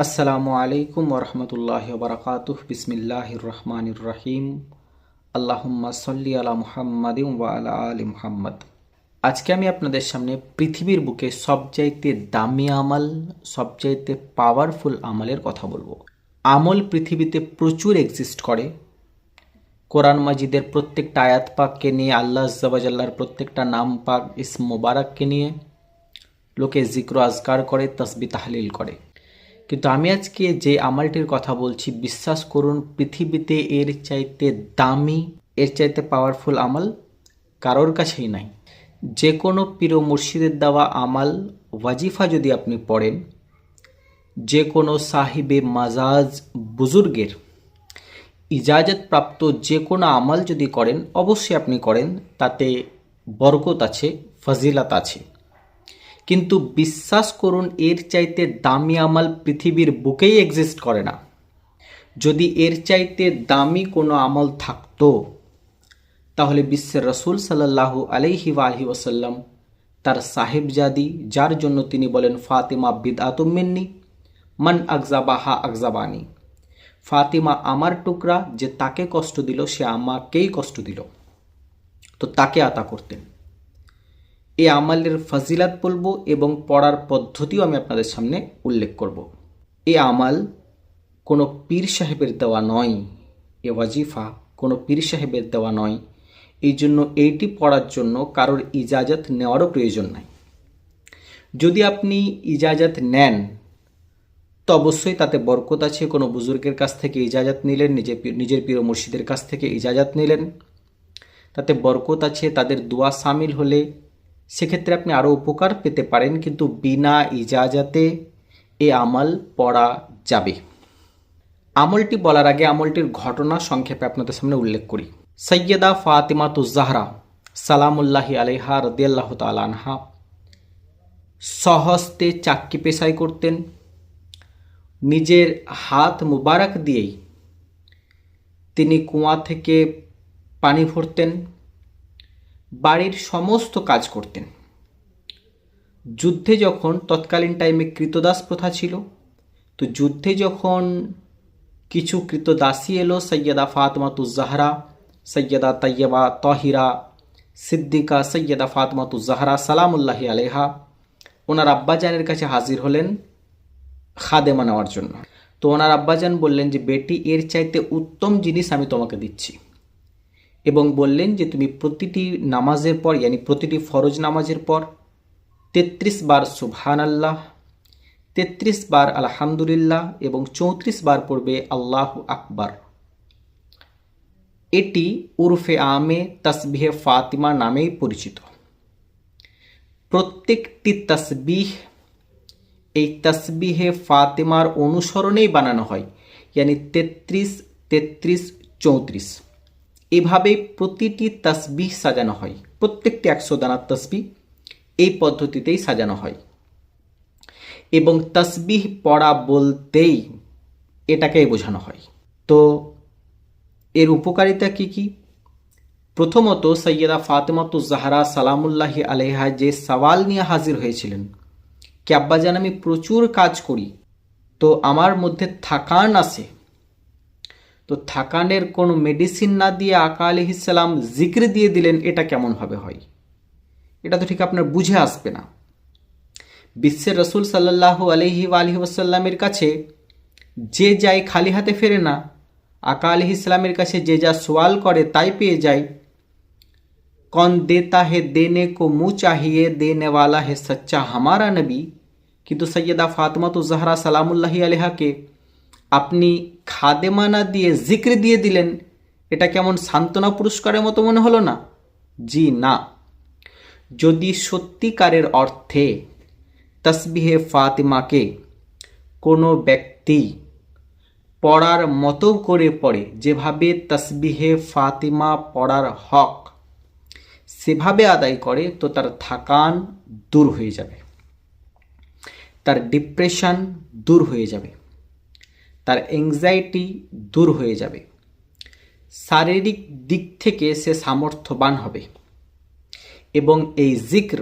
আসসালামু আলাইকুম ওরহমতুল্লাহ বরকাতুহ। বিসমিল্লাহির রহমানির রহিম। আল্লাহুম্মা সল্লি আলা মুহাম্মাদ ওয়া আলা আলি মুহাম্মদ। আজকে আমি আপনাদের সামনে পৃথিবীর বুকে সবচাইতে দামি আমল, সবচাইতে পাওয়ারফুল আমলের কথা বলব। আমল পৃথিবীতে প্রচুর এক্সিস্ট করে। কোরআন মাজিদের প্রত্যেকটা আয়াত পাককে নিয়ে, আল্লাহ জবাজাল্লার প্রত্যেকটা নাম পাক ইস মোবারককে নিয়ে লোকে জিক্র আজকার করে, তসবি তাহলিল করে। কিন্তু আমি আজকে যে আমলটির কথা বলছি, বিশ্বাস করুন, পৃথিবীতে এর চাইতে দামি, এর চাইতে পাওয়ারফুল আমল কারোর কাছেই নাই। যে কোনো পীর মুর্শিদের দেওয়া আমাল ওয়াজিফা যদি আপনি পড়েন যে কোনো সাহিবে মাজাজ বুজুর্গের ইজাজত প্রাপ্ত যে কোনো আমাল যদি করেন, অবশ্যই আপনি করেন, তাতে বরকত আছে, ফজিলাত আছে। কিন্তু বিশ্বাস করুন, এর চাইতে দামি আমাল পৃথিবীর বুকেই এক্সিস্ট করে না। যদি এর চাইতে দামি কোনো আমল থাকতো, তাহলে বিশ্বের রসুল সাল্লাহু আলাইহি আলহি ওসাল্লাম তার সাহেবজাদি, যার জন্য তিনি বলেন, ফাতিমা বিদ আতুমিন্নি মান আকজাবাহা আকজাবানি ফাতিমা আমার টুকরা যে তাকে কষ্ট দিল, সে আমাকেই কষ্ট দিল। তো তাকে আতা করতেন। এই আমালের ফজিলাত বলব এবং পড়ার পদ্ধতিও আমি আপনাদের সামনে উল্লেখ করব। এ আমাল কোনো পীর সাহেবের দেওয়া নয়, এ ওয়াজিফা কোনো পীর সাহেবের দেওয়া নয়। এই জন্য এইটি পড়ার জন্য কারোর ইজাজত নেওয়ারও প্রয়োজন নাই। যদি আপনি ইজাজত নেন, তো অবশ্যই তাতে বরকত আছে। কোনো বুজুর্গের কাছ থেকে ইজাজত নিলেন, নিজে নিজের প্রিয় মুর্শিদের কাছ থেকে ইজাজত নিলেন, তাতে বরকত আছে। তাদের দোয়া সামিল হলে সেক্ষেত্রে আপনি আরও উপকার পেতে পারেন, কিন্তু বিনা ইজাজাতে এ আমল পড়া যাবে। আমলটি বলার আগে আমলটির ঘটনা সংক্ষেপে আপনাদের সামনে উল্লেখ করি। সৈয়দা ফাতিমা তুজাহরা সালামুল্লাহি আলাইহা রদিয়াল্লাহ তালানহা সহস্তে চাক্কি পেশাই করতেন। নিজের হাত মুবারক দিয়েই তিনি কুয়া থেকে পানি ভরতেন। বাড়ির সমস্ত কাজ করতেন। যুদ্ধে যখন তৎকালীন টাইমে কৃতদাস প্রথা ছিল, তো যুদ্ধে যখন কিছু কৃতদাসী এলো সৈয়দা ফাতমা তুজাহরা সৈয়দা তৈয়বা তহিরা, সিদ্দিকা সৈয়দা ফাতমা তুজাহরা সালামুল্লাহি আলেহা ওনার আব্বাজানের কাছে হাজির হলেন খাদেমা নেওয়ার জন্য। তো ওনার আব্বাজান বললেন যে, বেটি, এর চাইতে উত্তম জিনিস আমি তোমাকে দিচ্ছি। এবং বললেন যে তুমি প্রতিটি নামাজের পর, ইয়ানি প্রতিটি ফরজ নামাজের পর তেত্রিশ বার সুবহান আল্লাহ তেত্রিশ বার আলহামদুলিল্লাহ এবং চৌত্রিশ বার পড়বে আল্লাহ আকবার। এটি উরফে আমে তসবিহে ফাতিমা নামেই পরিচিত। প্রত্যেকটি তসবিহ এই তসবিহে ফাতিমার অনুসরণেই বানানো হয়, ইয়ানি তেত্রিশ তেত্রিশ, চৌত্রিশ। এভাবে প্রতিটি তসবিহ সাজানো হয়। প্রত্যেকটি একশো দানার তসবিহ এই পদ্ধতিতেই সাজানো হয়। এবং তসবিহ পড়া বলতেই এটাকেই বোঝানো হয়। তো এর উপকারিতা কি কি? প্রথমত সৈয়দা ফাতেমাতু জাহারা সালামুল্লাহি আলেহা যে সওয়াল নিয়ে হাজির হয়েছিলেন, কি আব্বাজান আমি প্রচুর কাজ করি, তো আমার মধ্যে থাকান আছে তো থাকানের কোনো মেডিসিন না দিয়ে আকা আলিহিসাল্লাম জিক্র দিয়ে দিলেন, এটা কেমনভাবে হয়? এটা তো ঠিক আপনার বুঝে আসবে না। বিশ্বের রসুল সাল্লাহ আলহি আলহি কাছে যে যায় খালি হাতে ফেরে না, আকা আলহি ইসলামের কাছে যে যা সোয়াল করে তাই পেয়ে যায়। কন দে তাহে হে দেনে কো মু চাহিয়ে দে নেওয়ালা হে সচ্চা হামারা নবী। কিন্তু সৈয়দা ফাতমাত জাহরা সালামুল্লাহি আলহাকে আপনি খাদেমানা দিয়ে জিক্রি দিয়ে দিলেন, এটা কেমন সান্ত্বনা পুরস্কারের মতো মনে হলো না? জি না। যদি সত্যিকারের অর্থে তসবিহে ফাতিমাকে কোনো ব্যক্তি পড়ার মতো করে পড়ে, যেভাবে তসবিহে ফাতিমা পড়ার হক সেভাবে আদায় করে, তো তার থাকান দূর হয়ে যাবে। তার ডিপ্রেশন দূর হয়ে যাবে। তার এংজাইটি দূর হয়ে যাবে। শারীরিক দিক থেকে সে সামর্থ্যবান হবে। এবং এই জিক্র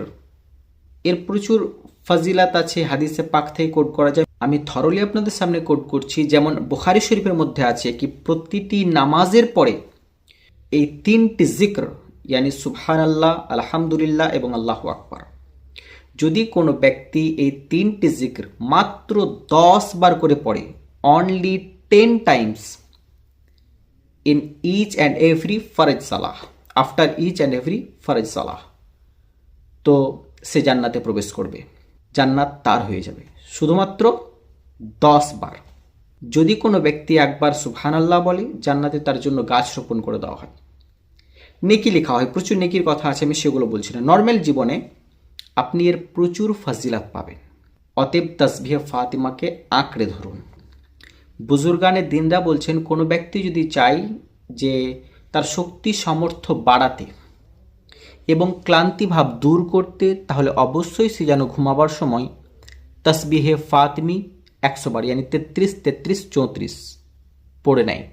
এর প্রচুর ফাজিলাত আছে, হাদিসে পাক থেকে কোট করা যায়। আমি থরলি আপনাদের সামনে কোট করছি, যেমন বুখারি শরীফের মধ্যে আছে কি, প্রতিটি নামাজের পরে এই তিনটি জিক্র ইয়ানি সুবহান আল্লাহ আলহামদুলিল্লাহ এবং আল্লাহ আকবর। যদি কোনো ব্যক্তি এই তিনটি জিক্র মাত্র দশ বার করে পড়ে only ten times in each and every ফরজ সালাহ আফটার ইচ অ্যান্ড এভরি ফরজ সালাহ তো সে জান্নাতে প্রবেশ করবে। জান্নাত তার হয়ে যাবে। শুধুমাত্র দশ বার। যদি কোনো ব্যক্তি একবার সুবহানাল্লাহ বলে, জান্নাতে তার জন্য গাছ রোপণ করে দেওয়া হয়। নেকি লেখা হয়, প্রচুর নেকির কথা আছে, আমি সেগুলো বলছি না। নর্মাল জীবনে আপনি এর প্রচুর ফাজিলাত পাবেন। অতএব তসবিহ ফাতিমাকে আঁকড়ে ধরুন। বুজুর্গানে দিনরা বলছেন, কোনো ব্যক্তি যদি চাই যে তার শক্তি সামর্থ্য বাড়াতে এবং ক্লান্তিভাব দূর করতে, তাহলে অবশ্যই সে যেন ঘুমাবার সময় তসবিহে ফাতমি একশো বার, ইয়ানি তেত্রিশ তেত্রিশ, চৌত্রিশ পড়ে নেয়।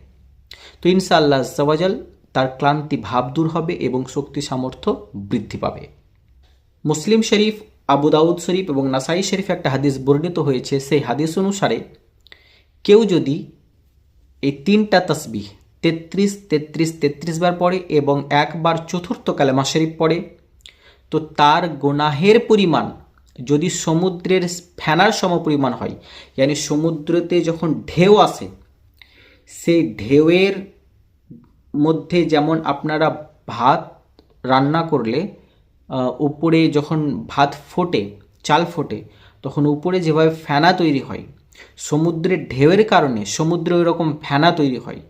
তো ইনশাআল্লাহ জওয়াজাল তার ক্লান্তি ভাব দূর হবে এবং শক্তি সামর্থ্য বৃদ্ধি পাবে। মুসলিম শরীফ, আবু দাউদ শরীফ এবং নাসাই শরীফ একটা হাদিস বর্ণিত হয়েছে, সেই হাদিস অনুসারে কেউ যদি এই তিনটা তসবিহ তেত্রিশ তেত্রিশ তেত্রিশ বার পড়ে এবং একবার চতুর্থ কালেমা শরীফ পড়ে, তো তার গোনাহের পরিমাণ যদি সমুদ্রের ফেনার সমপরিমাণ হয়, ইয়ানি সমুদ্রতে যখন ঢেউ আসে, সেই ঢেউয়ের মধ্যে যেমন আপনারা ভাত রান্না করলে উপরে যখন ভাত ফোটে, চাল ফোটে, তখন উপরে যেভাবে ফেনা তৈরি হয় সমুদ্রের ঢেউয়ের কারণে সমুদ্রে ওই রকম ফেনা তৈরি হয়।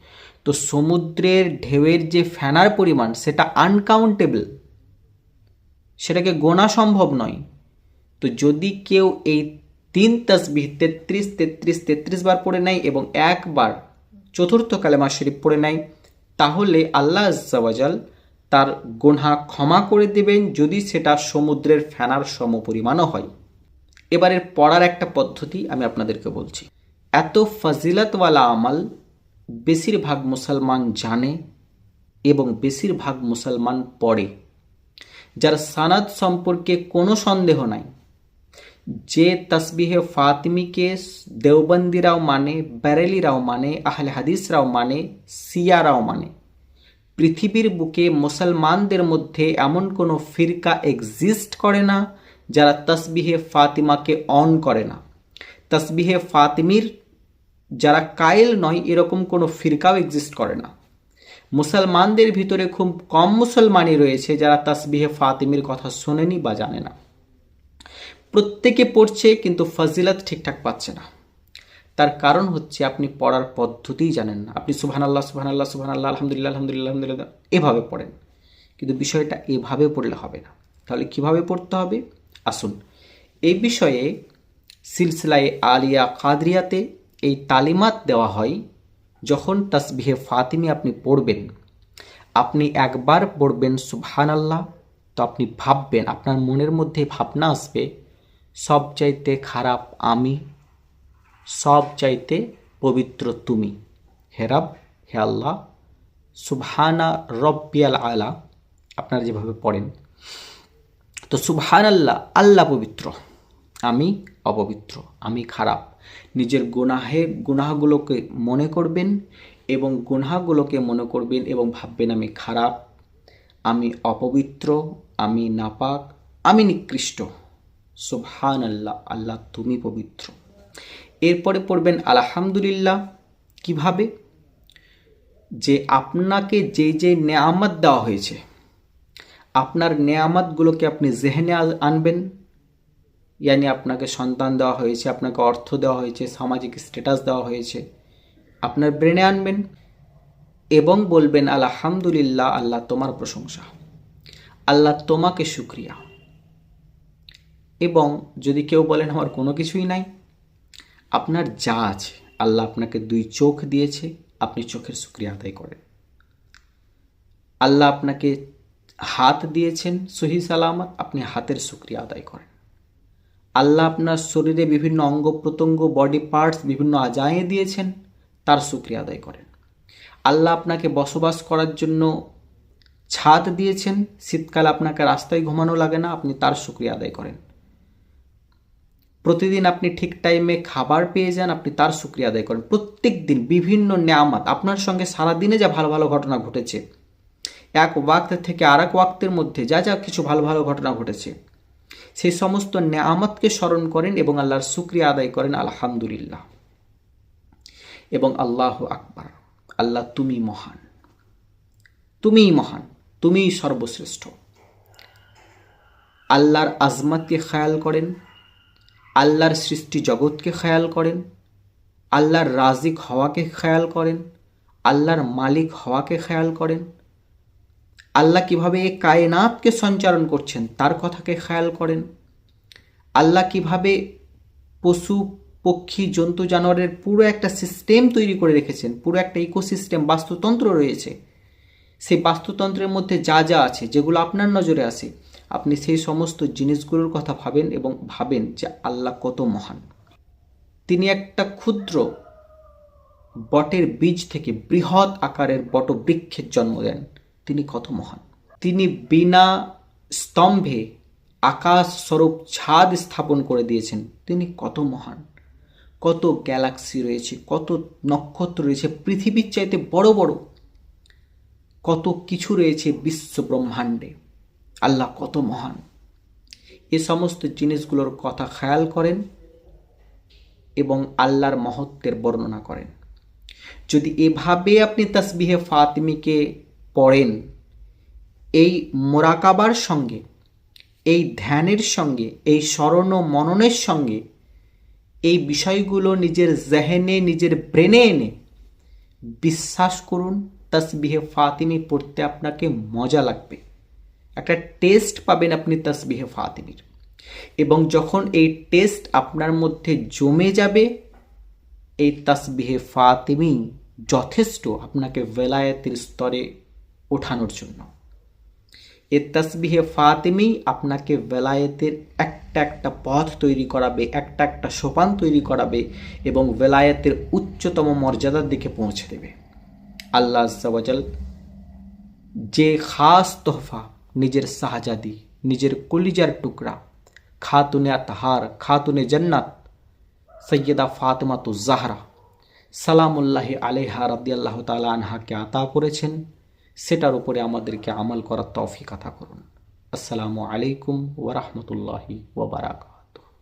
তো সমুদ্রের ঢেউয়ের যে ফেনার পরিমাণ, সেটা আনকাউন্টেবল সেটাকে গোনা সম্ভব নয়। তো যদি কেউ এই তিন তসবিহ তেত্রিশ তেত্রিশ তেত্রিশ বার পড়ে নেয় এবং একবার চতুর্থ কালেমা শরীফ পড়ে নেয়, তাহলে আল্লাহ আজ্জাওয়াজাল তার গোনা ক্ষমা করে দেবেন যদি সেটা সমুদ্রের ফেনার সমপরিমাণও হয়। এবারের পড়ার একটা পদ্ধতি আমি আপনাদেরকে বলছি। এত ফজিলতওয়ালা আমাল বেশিরভাগ মুসলমান জানে এবং বেশিরভাগ মুসলমান পড়ে। যার সানাদ সম্পর্কে কোনো সন্দেহ নাই। যে তসবিহে ফাতিমিকে দেওবন্দিরাও মানে ব্যারেলিরাও মানে আহলে হাদিসরাও মানে সিয়ারাও মানে। পৃথিবীর বুকে মুসলমানদের মধ্যে এমন কোনো ফিরকা এক্সিস্ট করে না যারা তসবিহে ফাতিমাকে অন করে না। তসবিহে ফাতিমির যারা কায়েল নয়, এরকম কোনো ফিরকাও এক্সিস্ট করে না। মুসলমানদের ভিতরে খুব কম মুসলমানই রয়েছে যারা তসবিহে ফাতিমির কথা শোনেনি বা জানে না। প্রত্যেকে পড়ছে কিন্তু ফজিলত ঠিকঠাক পাচ্ছে না। তার কারণ হচ্ছে আপনি পড়ার পদ্ধতিই জানেন না। আপনি সুবহান আল্লাহ সুবহান আল্লাহ সুবহান আল্লাহ আলহামদুলিল্লাহ আলহামদুলিল্লাহ আলহামদুলিল্লাহ, এভাবে পড়েন। কিন্তু বিষয়টা এভাবে পড়লে হবে না। তাহলে কীভাবে পড়তে হবে? আসুন। এই বিষয়ে সিলসিলায় আলিয়া কাদরিয়াতে এই তালিমাত দেওয়া হয়, যখন তসবিহে ফাতিমি আপনি পড়বেন। আপনি একবার পড়বেন সুবহান আল্লাহ তো আপনি ভাববেন, আপনার মনের মধ্যে ভাবনা আসবে, সব চাইতে খারাপ আমি, সব চাইতে পবিত্র তুমি। হেরাব হে আল্লাহ, সুবহানা রব্বিয়াল আলা, আপনারা যেভাবে পড়েন। তো সুবহান আল্লাহ আল্লাহ পবিত্র। আমি অপবিত্র, আমি খারাপ। নিজের গুনাহে, গুনাহগুলোকে মনে করবেন এবং গুনাহগুলোকে মনে করবেন এবং ভাববেন আমি খারাপ, আমি অপবিত্র, আমি নাপাক, আমি নিকৃষ্ট। সুবহান আল্লাহ আল্লাহ তুমি পবিত্র। এরপরে পড়বেন, আলহামদুলিল্লাহ, কীভাবে? যে আপনাকে যে যে নেয়ামত দেওয়া হয়েছে আপনার নেয়ামতগুলোকে আপনি জেহেনে আনবেন। ইয়ানি আপনাকে সন্তান দেওয়া হয়েছে, আপনাকে অর্থ দেওয়া হয়েছে, সামাজিক স্ট্যাটাস দেওয়া হয়েছে। আপনার ব্রেনে আনবেন এবং বলবেন, আলহামদুলিল্লাহ, আল্লাহ তোমার প্রশংসা। আল্লাহ তোমাকে শুক্রিয়া। এবং যদি কেউ বলেন, আমার কোনো কিছুই নাই। আপনার যা আছে, আল্লাহ আপনাকে দুই চোখ দিয়েছে, আপনি চোখের শুক্রিয়া আদায় করেন। আল্লাহ আপনাকে হাত দিয়েছেন সহি সালামত, আপনি হাতের শুক্রিয়া আদায় করেন। আল্লাহ আপনার শরীরে বিভিন্ন অঙ্গ প্রত্যঙ্গ বডি পার্টস বিভিন্ন আজায়ে দিয়েছেন, তার শুক্রিয়া আদায় করেন। আল্লাহ আপনাকে বসবাস করার জন্য ছাদ দিয়েছেন, শীতকালে আপনাকে রাস্তায় ঘুমানো লাগে না, আপনি তার শুক্রিয়া আদায় করেন। প্রতিদিন আপনি ঠিক টাইমে খাবার পেয়ে যান, আপনি তার সুক্রিয়া আদায় করেন। প্রত্যেক দিন বিভিন্ন নেয়ামাত, আপনার সঙ্গে সারা দিনে যা ভালো ভালো ঘটনা ঘটেছে এক ওয়াক্ত থেকে আর এক ওয়াক্তের মধ্যে যা যা কিছু ভালো ভালো ঘটনা ঘটেছে। সেই সমস্ত নেয়ামতকে স্মরণ করেন এবং আল্লাহর সুক্রিয়া আদায় করেন, আলহামদুলিল্লাহ। এবং আল্লাহ আকবার, আল্লাহ তুমি মহান। তুমিই মহান, তুমিই সর্বশ্রেষ্ঠ। আল্লাহর আজমাতকে খেয়াল করেন, আল্লাহর সৃষ্টি জগৎকে খেয়াল করেন, আল্লাহর রাজিক হওয়াকে খেয়াল করেন, আল্লাহর মালিক হওয়াকে খেয়াল করেন আল্লাহ কীভাবে এই কায়নাতকে সঞ্চারণ করছেন, তার কথাকে খেয়াল করেন। আল্লাহ কীভাবে পশু, পক্ষী, জন্তু, জানোয়ারের পুরো একটা সিস্টেম তৈরি করে রেখেছেন, পুরো একটা ইকোসিস্টেম বাস্তুতন্ত্র রয়েছে। সেই বাস্তুতন্ত্রের মধ্যে যা যা আছে, যেগুলো আপনার নজরে আসে আপনি সেই সমস্ত জিনিসগুলোর কথা ভাবেন এবং ভাবেন যে আল্লাহ কত মহান। তিনি একটা ক্ষুদ্র বটের বীজ থেকে বৃহৎ আকারের বটবৃক্ষের জন্ম দেন। তিনি কত মহান। তিনি বিনা স্তম্ভে আকাশ স্বরূপ ছাদ স্থাপন করে দিয়েছেন। তিনি কত মহান। কত গ্যালাক্সি রয়েছে, কত নক্ষত্র রয়েছে, পৃথিবীর চাইতে বড় বড়। কত কিছু রয়েছে বিশ্ব ব্রহ্মাণ্ডে। আল্লাহ কত মহান। এ সমস্ত জিনিসগুলোর কথা খেয়াল করেন এবং আল্লাহর মহত্বের বর্ণনা করেন। যদি এভাবে আপনি তসবিহে ফাতিমিকে পড়েন। এই মোরাকাবার সঙ্গে, এই ধ্যানের সঙ্গে, এই স্মরণ ও মননের সঙ্গে, এই বিষয়গুলো নিজের জেহেনে, নিজের ব্রেনে এনে বিশ্বাস করুন, তসবিহে ফাতিমি পড়তে আপনাকে মজা লাগবে। একটা টেস্ট পাবেন আপনি তসবিহে ফাতিমির। এবং যখন এই টেস্ট আপনার মধ্যে জমে যাবে, এই তসবিহে ফাতিমি যথেষ্ট আপনাকে বেলায়েতের স্তরে ওঠানোর জন্য। এ তসবিহে ফাতিমি আপনাকে বেলায়েতের একটা একটা পথ তৈরি করাবে, একটা একটা সোপান তৈরি করাবে এবং বেলায়েতের উচ্চতম মর্যাদার দিকে পৌঁছে দেবে। আল্লাহ আজ্জাওয়াজাল যে খাস তোহফা নিজের শাহজাদি নিজের কলিজার টুকরা, খাতুনে আতহার, খাতুনে জান্নাত সৈয়দা ফাতেমা তো জাহরা, সালামুল্লাহ আলেহা রাদিয়াল্লাহ তালা আনহাকে আতা করেছেন। সেটার উপরে আমাদেরকে আমল করার তৌফিক আতা করুন। আসসালামু আলাইকুম ওরহমতুল্লাহি ওবরাকাত